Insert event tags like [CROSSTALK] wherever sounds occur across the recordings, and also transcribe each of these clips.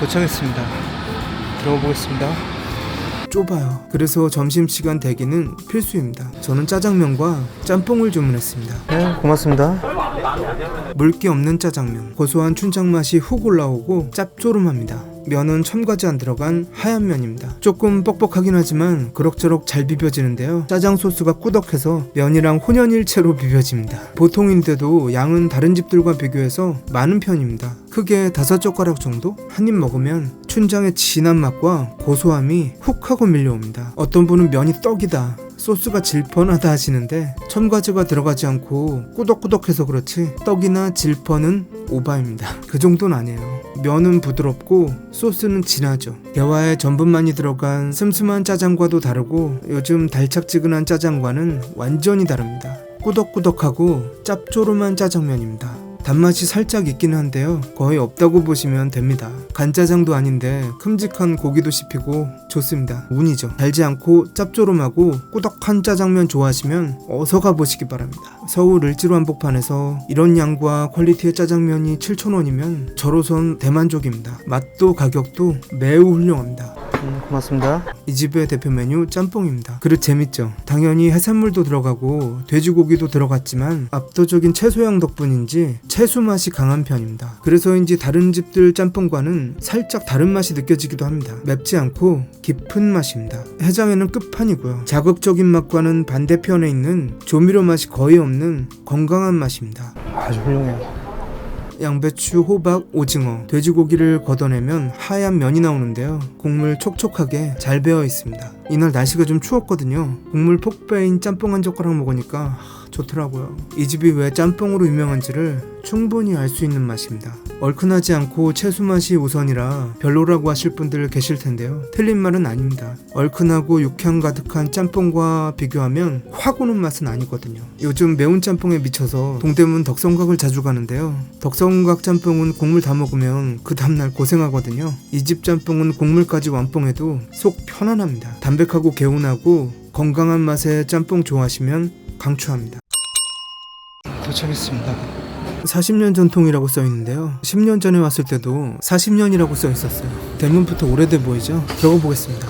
도착했습니다. 들어가 보겠습니다. 좁아요. 그래서 점심시간 대기는 필수입니다. 저는 짜장면과 짬뽕을 주문했습니다. 네, 고맙습니다. 물기 없는 짜장면. 고소한 춘장 맛이 훅 올라오고 짭조름합니다. 면은 첨가지 안 들어간 하얀 면입니다. 조금 뻑뻑하긴 하지만 그럭저럭 잘 비벼지는데요. 짜장 소스가 꾸덕해서 면이랑 혼연일체로 비벼집니다. 보통인데도 양은 다른 집들과 비교해서 많은 편입니다. 크게 다섯 젓가락 정도? 한 입 먹으면 춘장의 진한 맛과 고소함이 훅 하고 밀려옵니다. 어떤 분은 면이 떡이다. 소스가 질펀하다 하시는데 첨가제가 들어가지 않고 꾸덕꾸덕해서 그렇지 떡이나 질펀은 오바입니다. [LAUGHS] 그 정도는 아니에요. 면은 부드럽고 소스는 진하죠. 대화에 전분만이 들어간 슴슴한 짜장과도 다르고 요즘 달짝지근한 짜장과는 완전히 다릅니다. 꾸덕꾸덕하고 짭조름한 짜장면입니다. 단맛이 살짝 있긴 한데요. 거의 없다고 보시면 됩니다. 간짜장도 아닌데 큼직한 고기도 씹히고 좋습니다. 운이죠. 달지 않고 짭조름하고 꾸덕한 짜장면 좋아하시면 어서 가보시기 바랍니다. 서울 을지로 한복판에서 이런 양과 퀄리티의 짜장면이 7,000원이면 저로선 대만족입니다. 맛도 가격도 매우 훌륭합니다. 음, 고맙습니다. 이 집의 대표 메뉴 짬뽕입니다. 그릇 재밌죠? 당연히 해산물도 들어가고 돼지고기도 들어갔지만 압도적인 채소향 덕분인지 채소 맛이 강한 편입니다. 그래서인지 다른 집들 짬뽕과는 살짝 다른 맛이 느껴지기도 합니다. 맵지 않고 깊은 맛입니다. 해장에는 끝판이고요. 자극적인 맛과는 반대편에 있는 조미료 맛이 거의 없는 건강한 맛입니다. 아주 훌륭해요. 양배추, 호박, 오징어, 돼지고기를 걷어내면 하얀 면이 나오는데요. 국물 촉촉하게 잘 배어 있습니다. 이날 날씨가 좀 추웠거든요. 국물 폭 빼인 짬뽕 한 젓가락 먹으니까 하, 좋더라고요. 이 집이 왜 짬뽕으로 유명한지를 충분히 알 수 있는 맛입니다. 얼큰하지 않고 채소 맛이 우선이라 별로라고 하실 분들 계실 텐데요. 틀린 말은 아닙니다. 얼큰하고 육향 가득한 짬뽕과 비교하면 확 오는 맛은 아니거든요. 요즘 매운 짬뽕에 미쳐서 동대문 덕성각을 자주 가는데요. 덕성각 짬뽕은 국물 다 먹으면 그 다음날 고생하거든요. 이 집 짬뽕은 국물까지 완뽕해도 속 편안합니다. 담백하고 개운하고 건강한 맛의 짬뽕 좋아하시면 강추합니다. 도착했습니다. 40년 전통이라고 써 있는데요. 10년 전에 왔을 때도 40년이라고 써 있었어요. 대문부터 오래돼 보이죠? 들어가 보겠습니다.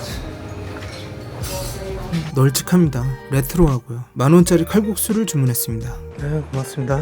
널찍합니다. 레트로하고요. 만 원짜리 칼국수를 주문했습니다. 네, 고맙습니다.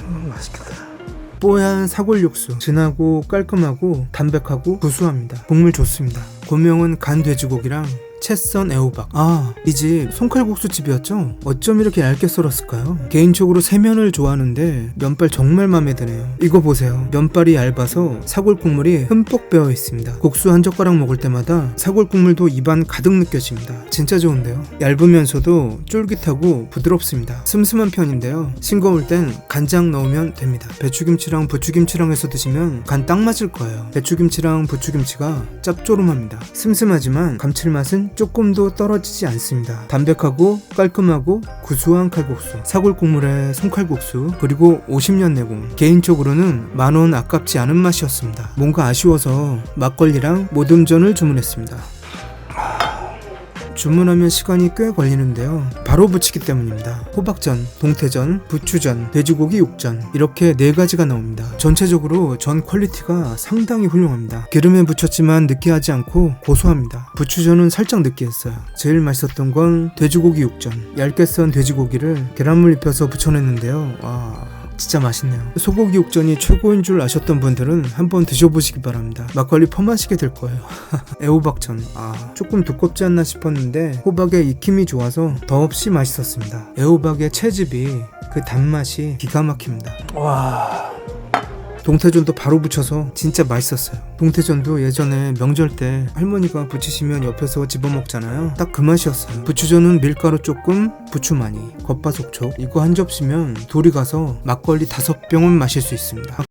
음, 맛있겠다. 뽀얀 사골 육수, 진하고 깔끔하고 담백하고 구수합니다. 국물 좋습니다. 고명은 간 돼지고기랑 채썬 애호박. 아, 이 집 손칼국수 집이었죠? 어쩜 이렇게 얇게 썰었을까요? 개인적으로 세면을 좋아하는데 면발 정말 마음에 드네요. 이거 보세요. 면발이 얇아서 사골 국물이 흠뻑 배어 있습니다. 국수 한 젓가락 먹을 때마다 사골 국물도 입안 가득 느껴집니다. 진짜 좋은데요? 얇으면서도 쫄깃하고 부드럽습니다. 슴슴한 편인데요. 싱거울 땐 간장 넣으면 됩니다. 배추김치랑 부추김치랑 해서 드시면 간 딱 맞을 거예요. 배추김치랑 부추김치가 짭조름합니다. 슴슴하지만 감칠맛은 조금도 떨어지지 않습니다. 담백하고 깔끔하고 구수한 칼국수, 사골 국물에 손칼국수, 그리고 50년 내공. 개인적으로는 만원 아깝지 않은 맛이었습니다. 뭔가 아쉬워서 막걸리랑 모듬전을 주문했습니다. 주문하면 시간이 꽤 걸리는데요. 바로 부치기 때문입니다. 호박전, 동태전, 부추전, 돼지고기 육전 이렇게 네 가지가 나옵니다. 전체적으로 전 퀄리티가 상당히 훌륭합니다. 기름에 부쳤지만 느끼하지 않고 고소합니다. 부추전은 살짝 느끼했어요. 제일 맛있었던 건 돼지고기 육전. 얇게 썬 돼지고기를 계란물 입혀서 부쳐냈는데요. 와. 진짜 맛있네요. 소고기 육전이 최고인 줄 아셨던 분들은 한번 드셔보시기 바랍니다. 막걸리 퍼마시게 될 거예요. [LAUGHS] 애호박전. 아, 조금 두껍지 않나 싶었는데 호박의 익힘이 좋아서 더없이 맛있었습니다. 애호박의 채즙이 그 단맛이 기가 막힙니다. 와. 동태전도 바로 부쳐서 진짜 맛있었어요. 동태전도 예전에 명절 때 할머니가 부치시면 옆에서 집어먹잖아요. 딱 그 맛이었어요. 부추전은 밀가루 조금, 부추 많이, 겉바속촉 이거 한 접시면 둘이 가서 막걸리 다섯 병은 마실 수 있습니다.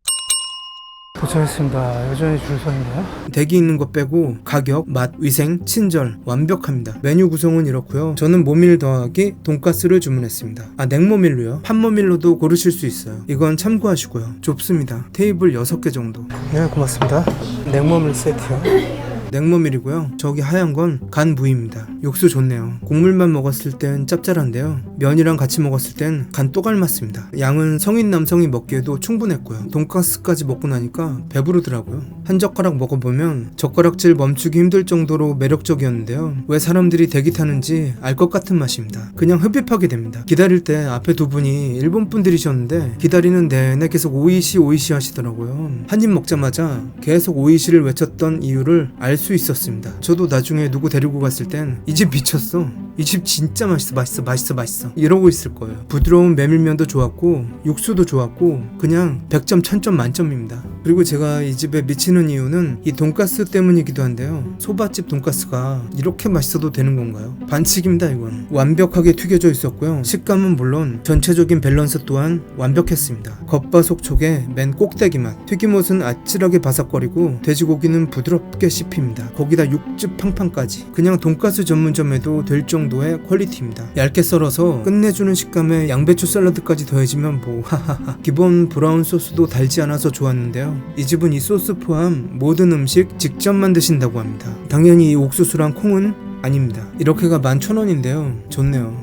도착했습니다. 여전히 줄서 있네요. 대기 있는 것 빼고 가격, 맛, 위생, 친절 완벽합니다. 메뉴 구성은 이렇고요. 저는 모밀 더하기 돈가스를 주문했습니다. 아 냉모밀로요. 판모밀로도 고르실 수 있어요. 이건 참고하시고요. 좁습니다. 테이블 6개 정도. 네 고맙습니다. 냉모밀 세트요. 냉모밀이고요. 저기 하얀 건 간 부위입니다. 육수 좋네요. 국물만 먹었을 땐 짭짤한데요. 면이랑 같이 먹었을 땐 간 또 갈 맞습니다. 양은 성인 남성이 먹기에도 충분했고요. 돈가스까지 먹고 나니까 배부르더라고요. 한 젓가락 먹어보면 젓가락질 멈추기 힘들 정도로 매력적이었는데요. 왜 사람들이 대기 타는지 알 것 같은 맛입니다. 그냥 흡입하게 됩니다. 기다릴 때 앞에 두 분이 일본 분들이셨는데 기다리는 내내 계속 오이시 오이시 하시더라고요. 한 입 먹자마자 계속 오이시를 외쳤던 이유를 알수 있었습니다. 저도 나중에 누구 데리고 갔을 땐 이 집 미쳤어. 이 집 진짜 맛있어, 맛있어, 맛있어, 맛있어. 이러고 있을 거예요. 부드러운 메밀면도 좋았고 육수도 좋았고 그냥 100점, 1000점 만점입니다. 그리고 제가 이 집에 미치는 이유는 이 돈가스 때문이기도 한데요. 소바집 돈가스가 이렇게 맛있어도 되는 건가요? 반칙입니다, 이건. 완벽하게 튀겨져 있었고요. 식감은 물론 전체적인 밸런스 또한 완벽했습니다. 겉바속촉의 맨 꼭대기 맛. 튀김옷은 아찔하게 바삭거리고 돼지고기는 부드럽게 씹힙니다. 거기다 육즙 팡팡까지. 그냥 돈가스 전문점에도 될 정도의 퀄리티입니다. 얇게 썰어서 끝내주는 식감에 양배추 샐러드까지 더해지면 뭐 하하하. 기본 브라운 소스도 달지 않아서 좋았는데요. 이 집은 이 소스 포함 모든 음식 직접 만드신다고 합니다. 당연히 이 옥수수랑 콩은 아닙니다. 이렇게가 11,000원인데요. 좋네요.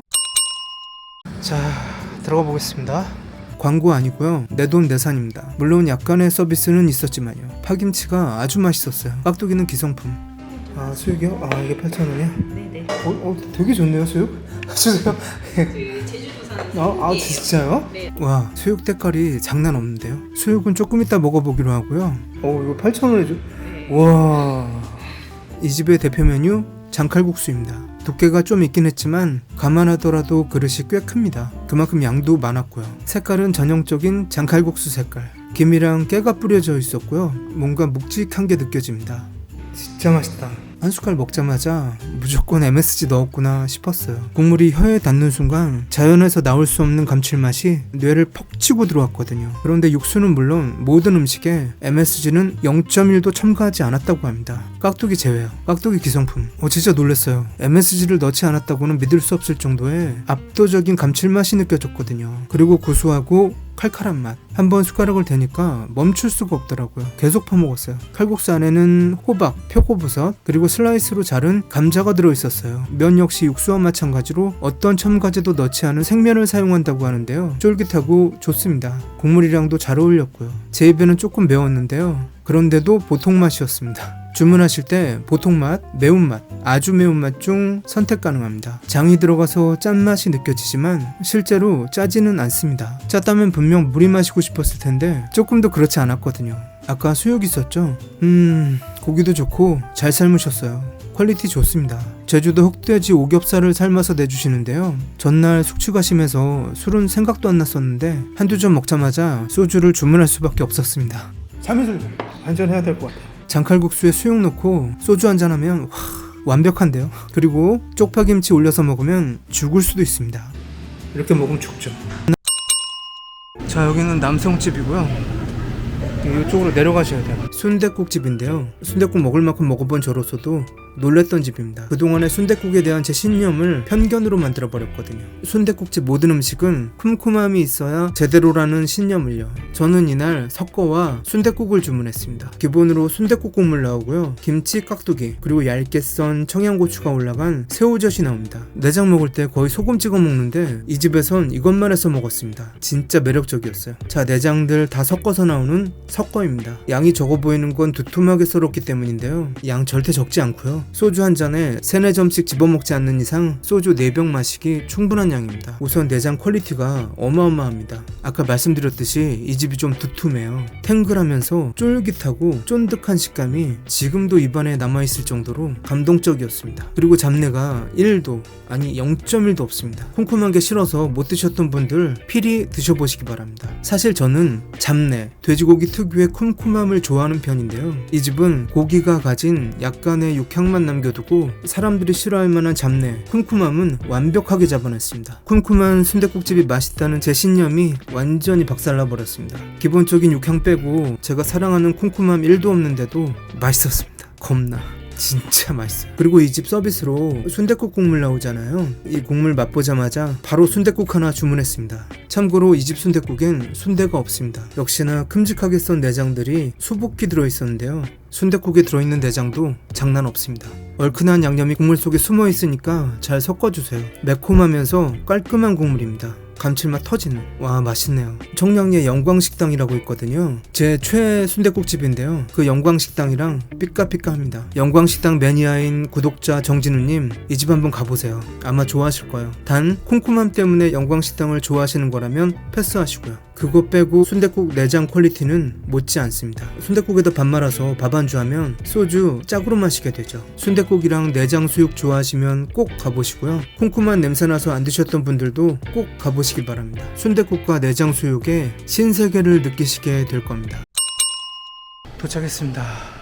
자, 들어가 보겠습니다. 광고 아니고요. 내 돈 내산입니다. 물론 약간의 서비스는 있었지만요. 파김치가 아주 맛있었어요. 깍두기는 기성품. 아, 수육이요? 아, 이게 8,000원이야? 네네. 어, 어, 되게 좋네요, 수육. [LAUGHS] 주세요. 그 제주도산 아, 아, 진짜요? 네. 와, 수육 때깔이 장난 없는데요. 수육은 조금 이따 먹어보기로 하고요. 어, 이거 8,000원에 줘. 네. 와, 이 집의 대표 메뉴 장칼국수입니다. 두께가 좀 있긴 했지만 감안하더라도 그릇이 꽤 큽니다. 그만큼 양도 많았고요. 색깔은 전형적인 장칼국수 색깔. 김이랑 깨가 뿌려져 있었고요. 뭔가 묵직한 게 느껴집니다. 진짜 맛있다. 한 숟갈 먹자마자 무조건 MSG 넣었구나 싶었어요. 국물이 혀에 닿는 순간 자연에서 나올 수 없는 감칠맛이 뇌를 퍽 치고 들어왔거든요. 그런데 육수는 물론 모든 음식에 MSG는 0.1도 첨가하지 않았다고 합니다. 깍두기 제외요. 깍두기 기성품. 어 진짜 놀랐어요. MSG를 넣지 않았다고는 믿을 수 없을 정도의 압도적인 감칠맛이 느껴졌거든요. 그리고 구수하고 칼칼한 맛. 한번 숟가락을 대니까 멈출 수가 없더라고요. 계속 퍼먹었어요. 칼국수 안에는 호박, 표고버섯, 그리고 슬라이스로 자른 감자가 들어있었어요. 면 역시 육수와 마찬가지로 어떤 첨가제도 넣지 않은 생면을 사용한다고 하는데요. 쫄깃하고 좋습니다. 국물이랑도 잘 어울렸고요. 제 입에는 조금 매웠는데요. 그런데도 보통 맛이었습니다. 주문하실 때 보통 맛, 매운맛, 아주 매운맛 중 선택 가능합니다. 장이 들어가서 짠맛이 느껴지지만 실제로 짜지는 않습니다. 짰다면 분명 물이 마시고 싶었을 텐데 조금도 그렇지 않았거든요. 아까 수육 있었죠? 음, 고기도 좋고 잘 삶으셨어요. 퀄리티 좋습니다. 제주도 흑돼지 오겹살을 삶아서 내주시는데요. 전날 숙취 가 심해서 술은 생각도 안 났었는데 한두 점 먹자마자 소주를 주문할 수밖에 없었습니다. 참이슬 한잔 해야 될 것 같아요. 장칼국수에 수육 넣고 소주 한잔 하면 와, 완벽한데요. 그리고 쪽파김치 올려서 먹으면 죽을 수도 있습니다. 이렇게 먹으면 죽죠. 자 여기는 남성집이고요. 이쪽으로 내려가셔야 돼요. 순대국집인데요. 순대국 먹을 만큼 먹어본 저로서도 놀랬던 집입니다. 그동안의 순대국에 대한 제 신념을 편견으로 만들어 버렸거든요. 순대국집 모든 음식은 쿰쿰함이 있어야 제대로라는 신념을요. 저는 이날 석거와 순대국을 주문했습니다. 기본으로 순대국 국물 나오고요. 김치, 깍두기, 그리고 얇게 썬 청양고추가 올라간 새우젓이 나옵니다. 내장 먹을 때 거의 소금 찍어 먹는데 이 집에선 이것만 해서 먹었습니다. 진짜 매력적이었어요. 자, 내장들 다 섞어서 나오는 석거입니다. 양이 적어 보이는 건 두툼하게 썰었기 때문인데요. 양 절대 적지 않고요. 소주 한 잔에 세네 점씩 집어먹지 않는 이상 소주 4병 마시기 충분한 양입니다. 우선 내장 퀄리티가 어마어마합니다. 아까 말씀드렸듯이 이 집이 좀 두툼해요. 탱글하면서 쫄깃하고 쫀득한 식감이 지금도 입안에 남아있을 정도로 감동적이었습니다. 그리고 잡내가 1도 아니 0.1도 없습니다. 쿰쿰한 게 싫어서 못 드셨던 분들 필히 드셔보시기 바랍니다. 사실 저는 잡내, 돼지고기 특유의 쿰쿰함을 좋아하는 편인데요. 이 집은 고기가 가진 약간의 육향만 남겨두고 사람들이 싫어할 만한 잡내, 쿰쿰함은 완벽하게 잡아냈습니다. 쿰쿰한 순댓국집이 맛있다는 제 신념이 완전히 박살나 버렸습니다. 기본적인 육향 빼고 제가 사랑하는 쿰쿰함 1도 없는데도 맛있었습니다. 겁나. 진짜 맛있어요. 그리고 이 집 서비스로 순댓국 국물 나오잖아요. 이 국물 맛보자마자 바로 순댓국 하나 주문했습니다. 참고로 이 집 순댓국엔 순대가 없습니다. 역시나 큼직하게 썬 내장들이 수북히 들어있었는데요. 순댓국에 들어있는 내장도 장난 없습니다. 얼큰한 양념이 국물 속에 숨어 있으니까 잘 섞어주세요. 매콤하면서 깔끔한 국물입니다. 감칠맛 터지는 와 맛있네요. 청량리에 영광식당이라고 있거든요. 제 최애 순댓국집인데요. 그 영광식당이랑 삐까삐까합니다. 영광식당 매니아인 구독자 정진우님 이 집 한번 가보세요. 아마 좋아하실 거예요. 단 쿰쿰함 때문에 영광식당을 좋아하시는 거라면 패스하시고요 그거 빼고 순댓국 내장 퀄리티는 못지 않습니다. 순댓국에다 밥 말아서 밥 안주 하면 소주 짝으로 마시게 되죠. 순댓국이랑 내장 수육 좋아하시면 꼭 가보시고요. 쿰쿰한 냄새나서 안 드셨던 분들도 꼭 가보시기 바랍니다. 순댓국과 내장 수육의 신세계를 느끼시게 될 겁니다. 도착했습니다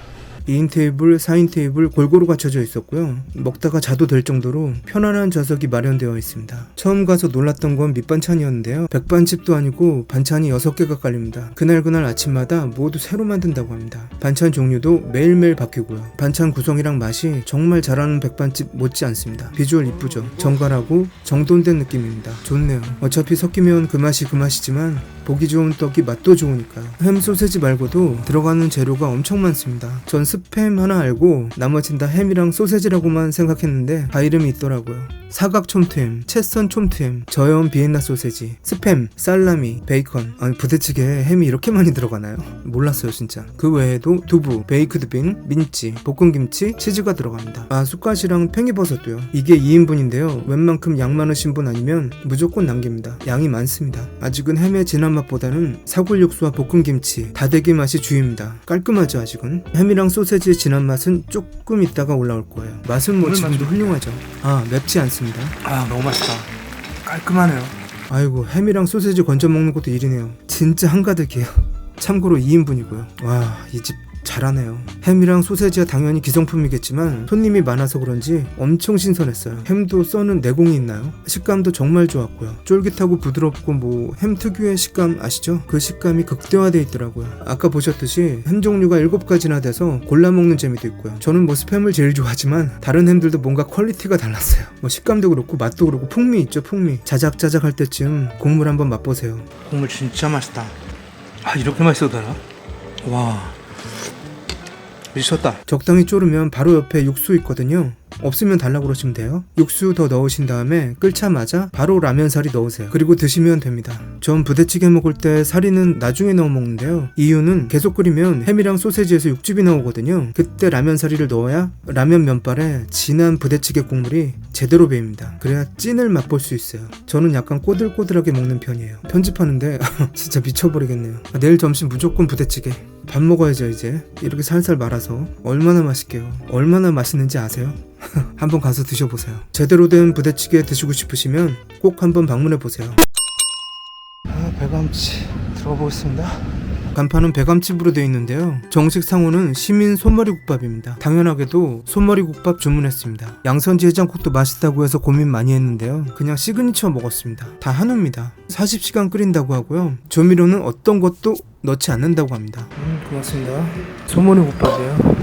2인 테이블, 4인 테이블 골고루 갖춰져 있었고요. 먹다가 자도 될 정도로 편안한 좌석이 마련되어 있습니다. 처음 가서 놀랐던 건 밑반찬이었는데요. 백반집도 아니고 반찬이 6개가 깔립니다. 그날그날 아침마다 모두 새로 만든다고 합니다. 반찬 종류도 매일매일 바뀌고요. 반찬 구성이랑 맛이 정말 잘하는 백반집 못지 않습니다. 비주얼 이쁘죠? 정갈하고 정돈된 느낌입니다. 좋네요. 어차피 섞이면 그 맛이 그 맛이지만 보기 좋은 떡이 맛도 좋으니까요. 햄 소세지 말고도 들어가는 재료가 엄청 많습니다. 전 스팸 하나 알고 나머진 다 햄이랑 소세지라고만 생각했는데 다 이름이 있더라고요. 사각 촘트햄, 채선 촘트햄, 저염 비엔나 소세지, 스팸, 살라미, 베이컨. 아니 부대찌개에 햄이 이렇게 많이 들어가나요? 몰랐어요 진짜. 그 외에도 두부, 베이크드 빈, 민치, 볶음김치, 치즈가 들어갑니다. 아 쑥갓이랑 팽이버섯도요. 이게 2인분인데요. 웬만큼 양 많으신 분 아니면 무조건 남깁니다. 양이 많습니다. 아직은 햄의 진한 맛보다는 사골 육수와 볶음김치, 다대기 맛이 주입니다. 깔끔하죠 아직은. 햄이랑 소세지 의 진한 맛은 조금 있다가 올라올 거예요. 맛은 뭐 지금도 훌륭하죠. 아 맵지 않습니다. 아 너무 맛있다. 깔끔하네요. 아이고 햄이랑 소세지 건져 먹는 것도 일이네요. 진짜 한가득이에요. 참고로 2인분이고요. 와 이 집 잘하네요. 햄이랑 소세지가 당연히 기성품이겠지만 손님이 많아서 그런지 엄청 신선했어요. 햄도 써는 내공이 있나요? 식감도 정말 좋았고요. 쫄깃하고 부드럽고 뭐 햄 특유의 식감 아시죠? 그 식감이 극대화돼 있더라고요. 아까 보셨듯이 햄 종류가 7가지나 돼서 골라 먹는 재미도 있고요. 저는 뭐 스팸을 제일 좋아하지만 다른 햄들도 뭔가 퀄리티가 달랐어요. 뭐 식감도 그렇고 맛도 그렇고 풍미 있죠 풍미. 자작자작 할 때쯤 국물 한번 맛보세요. 국물 진짜 맛있다. 아 이렇게 맛있어도 되나? 와 미쳤다. 적당히 졸으면 바로 옆에 육수 있거든요. 없으면 달라고 그러시면 돼요. 육수 더 넣으신 다음에 끓자마자 바로 라면사리 넣으세요. 그리고 드시면 됩니다. 전 부대찌개 먹을 때 사리는 나중에 넣어 먹는데요. 이유는 계속 끓이면 햄이랑 소세지에서 육즙이 나오거든요. 그때 라면 사리를 넣어야 라면 면발에 진한 부대찌개 국물이 제대로 배입니다. 그래야 찐을 맛볼 수 있어요. 저는 약간 꼬들꼬들하게 먹는 편이에요. 편집하는데 [LAUGHS] 진짜 미쳐버리겠네요. 아, 내일 점심 무조건 부대찌개. 밥 먹어야죠 이제. 이렇게 살살 말아서 얼마나 맛있게요. 얼마나 맛있는지 아세요? [LAUGHS] 한번 가서 드셔보세요. 제대로 된 부대찌개 드시고 싶으시면 꼭 한번 방문해 보세요. 아, 배감치 들어가 보겠습니다. 간판은 배감집으로 되어 있는데요. 정식 상호는 시민 손머리국밥입니다. 당연하게도 손머리국밥 주문했습니다. 양선지 해장국도 맛있다고 해서 고민 많이 했는데요. 그냥 시그니처 먹었습니다. 다 한우입니다. 40시간 끓인다고 하고요. 조미료는 어떤 것도 넣지 않는다고 합니다. 음, 고맙습니다. 손머리국밥이에요.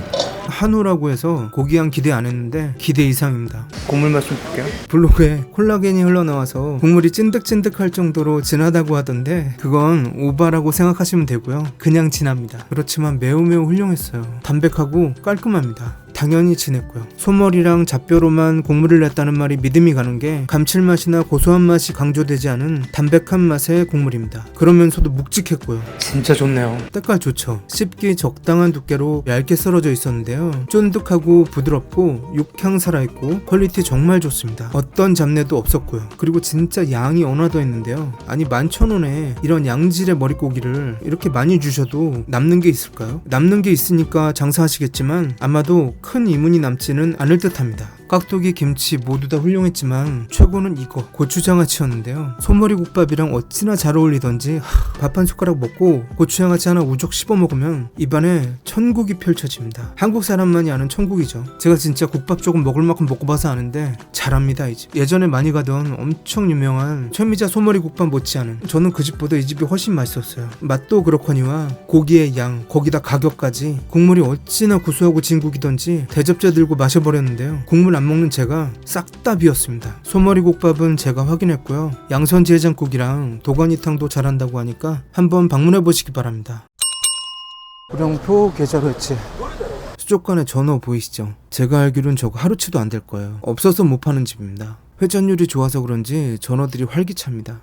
한우라고 해서 고기한 기대 안 했는데 기대 이상입니다. 국물 맛 좀 볼게요. 블로그에 콜라겐이 흘러나와서 국물이 찐득찐득할 정도로 진하다고 하던데 그건 오바라고 생각하시면 되고요. 그냥 진합니다. 그렇지만 매우 매우 훌륭했어요. 담백하고 깔끔합니다. 당연히 진했고요. 소머리랑 잡뼈로만 국물을 냈다는 말이 믿음이 가는 게 감칠맛이나 고소한 맛이 강조되지 않은 담백한 맛의 국물입니다. 그러면서도 묵직했고요. 진짜 좋네요. 때깔 좋죠. 씹기 적당한 두께로 얇게 썰어져 있었는데요. 쫀득하고 부드럽고 육향 살아있고 퀄리티 정말 좋습니다. 어떤 잡내도 없었고요. 그리고 진짜 양이 언화도 했는데요. 아니 만천원에 이런 양질의 머릿고기를 이렇게 많이 주셔도 남는 게 있을까요? 남는 게 있으니까 장사하시겠지만 아마도 큰 이문이 남지는 않을 듯 합니다. 깍두기, 김치 모두 다 훌륭했지만 최고는 이거 고추장아찌였는데요. 소머리 국밥이랑 어찌나 잘 어울리던지 밥 한 숟가락 먹고 고추장아찌 하나 우적 씹어 먹으면 입안에 천국이 펼쳐집니다. 한국 사람만이 아는 천국이죠. 제가 진짜 국밥 조금 먹을 만큼 먹고 봐서 아는데 잘합니다 이 집. 예전에 많이 가던 엄청 유명한 최미자 소머리 국밥 못지않은 저는 그 집보다 이 집이 훨씬 맛있었어요. 맛도 그렇거니와 고기의 양 거기다 가격까지 국물이 어찌나 구수하고 진국이던지 대접자 들고 마셔버렸는데요. 국물 안 먹는 제가 싹 다 비었습니다. 소머리 국밥은 제가 확인했고요. 양선지 해장국이랑 도가니탕도 잘한다고 하니까 한번 방문해 보시기 바랍니다. 구룡포 계절 횟집 수족관에 전어 보이시죠? 제가 알기로는 저거 하루치도 안 될 거예요. 없어서 못 파는 집입니다. 회전율이 좋아서 그런지 전어들이 활기찹니다.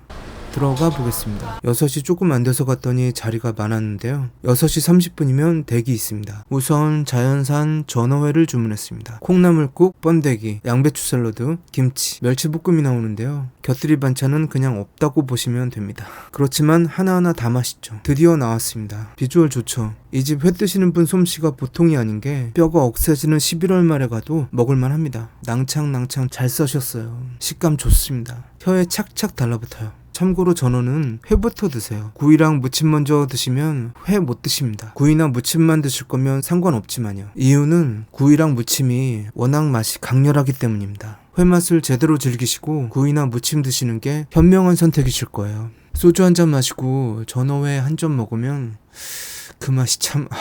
들어가 보겠습니다. 6시 조금 안 돼서 갔더니 자리가 많았는데요. 6시 30분이면 대기 있습니다. 우선 자연산 전어회를 주문했습니다. 콩나물국, 번데기, 양배추 샐러드, 김치, 멸치볶음이 나오는데요. 곁들이 반찬은 그냥 없다고 보시면 됩니다. 그렇지만 하나하나 다 맛있죠. 드디어 나왔습니다. 비주얼 좋죠. 이 집 회 드시는 분 솜씨가 보통이 아닌 게 뼈가 억세지는 11월 말에 가도 먹을만 합니다. 낭창낭창 잘 써셨어요. 식감 좋습니다. 혀에 착착 달라붙어요. 참고로 전어는 회부터 드세요. 구이랑 무침 먼저 드시면 회 못 드십니다. 구이나 무침만 드실 거면 상관없지만요. 이유는 구이랑 무침이 워낙 맛이 강렬하기 때문입니다. 회 맛을 제대로 즐기시고 구이나 무침 드시는 게 현명한 선택이실 거예요. 소주 한 잔 마시고 전어회 한 점 먹으면 그 맛이 참 하,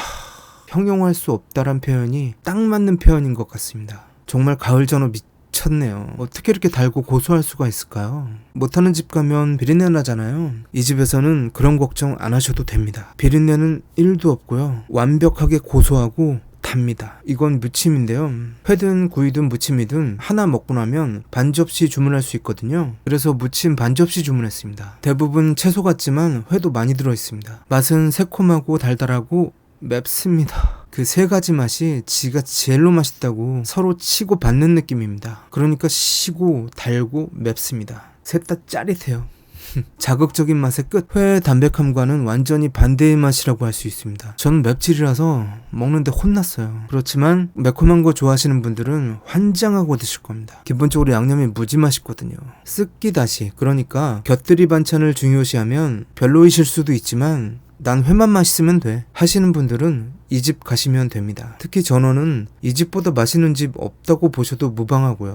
형용할 수 없다란 표현이 딱 맞는 표현인 것 같습니다. 정말 가을 전어 미쳤네요. 어떻게 이렇게 달고 고소할 수가 있을까요? 못하는 집 가면 비린내 나잖아요. 이 집에서는 그런 걱정 안 하셔도 됩니다. 비린내는 1도 없고요. 완벽하게 고소하고 답니다. 이건 무침인데요. 회든 구이든 무침이든 하나 먹고 나면 반 접시 주문할 수 있거든요. 그래서 무침 반 접시 주문했습니다. 대부분 채소 같지만 회도 많이 들어 있습니다. 맛은 새콤하고 달달하고 맵습니다. 그 세 가지 맛이 지가 제일로 맛있다고 서로 치고 받는 느낌입니다. 그러니까 시고 달고 맵습니다. 셋 다 짜릿해요. [LAUGHS] 자극적인 맛의 끝. 회의 담백함과는 완전히 반대의 맛이라고 할 수 있습니다. 저는 맵찔이라서 먹는데 혼났어요. 그렇지만 매콤한 거 좋아하시는 분들은 환장하고 드실 겁니다. 기본적으로 양념이 무지 맛있거든요. 쓰기 다시. 그러니까 곁들이 반찬을 중요시하면 별로이실 수도 있지만 난 회만 맛있으면 돼 하시는 분들은 이 집 가시면 됩니다. 특히 전어는 이 집보다 맛있는 집 없다고 보셔도 무방하고요.